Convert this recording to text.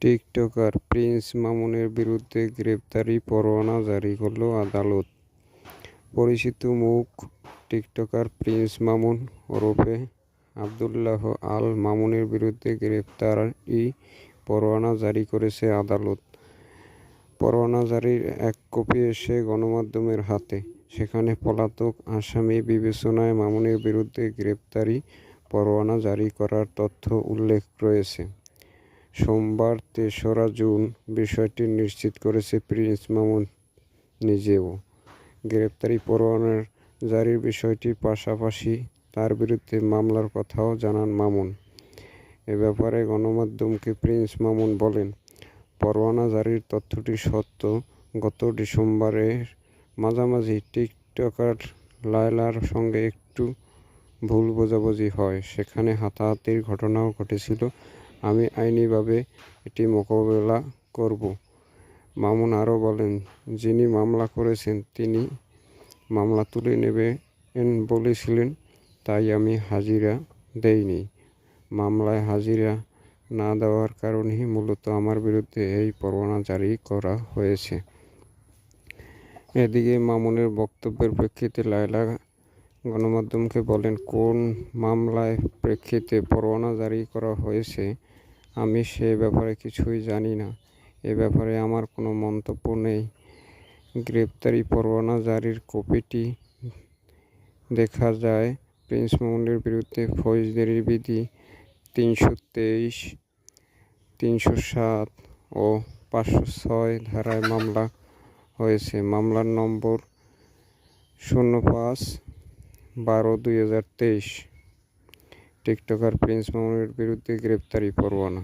TikToker Prince মামুনের বিরুদ্ধে গ্রেপ্তারি পরোয়ানা জারি করল আদালত। পরিচিত মুখ, টিকটকার প্রিন্স মামুন ওরফে আবদুল্লাহ আল মামুনের বিরুদ্ধে গ্রেপ্তারি পরোয়ানা জারি করেছে আদালত। পরোয়ানা জারির এক কপি এসে গণমাধ্যমের হাতে। সেখানে পলাতক আসামি বিবেচনায় মামুনের বিরুদ্ধে গ্রেপ্তারি পরোয়ানা জারি করার তথ্য উল্লেখ রয়েছে। সোমবার তেসরা জুন বিষয়টি নিশ্চিত করেছে প্রিন্স মামুন নিজেও। গ্রেপ্তারি পরোয়ানার জারির বিষয়টির পাশাপাশি তার বিরুদ্ধে মামলার কথাও জানান মামুন। এ ব্যাপারে গণমাধ্যমকে প্রিন্স মামুন বলেন, পরোয়ানা জারির তথ্যটি সত্য। গত ডিসেম্বরের মাঝামাঝি টিকটকার লায়লার সঙ্গে একটু ভুল বোঝাবুঝি হয়। সেখানে হাতাহাতির ঘটনাও ঘটেছিল। আমি আইনিভাবে এটি মোকাবেলা করব। মামুন আরও বলেন, যিনি মামলা করেছেন, তিনি মামলা তুলে নেবেন বলেছিলেন, তাই আমি হাজিরা দেইনি। মামলায় হাজিরা না দেওয়ার কারণেই মূলত আমার বিরুদ্ধে এই পরোয়ানা জারি করা হয়েছে। এদিকে মামুনের বক্তব্যের প্রেক্ষিতে লায়লা গণমাধ্যমকে বলেন, কোন মামলায় প্রেক্ষিতে পরোয়ানা জারি করা হয়েছে? আমি সে ব্যাপারে কিছুই জানি না। এ ব্যাপারে আমার কোনো মন্তব্য নেই। গ্রেপ্তারি পরোয়ানা জারির কপিটি দেখা যায় প্রিন্স মামুনের বিরুদ্ধে ফৌজদারি বিধি তিনশো তেইশ, তিনশো সাত ও পাঁচশো ছয় ধারায় মামলা হয়েছে। মামলার নম্বর শূন্য পাঁচ বারো দুই হাজার তেইশ। টিকটকার প্রিন্স মামুনের বিরুদ্ধে গ্রেপ্তারি পরোয়ানা।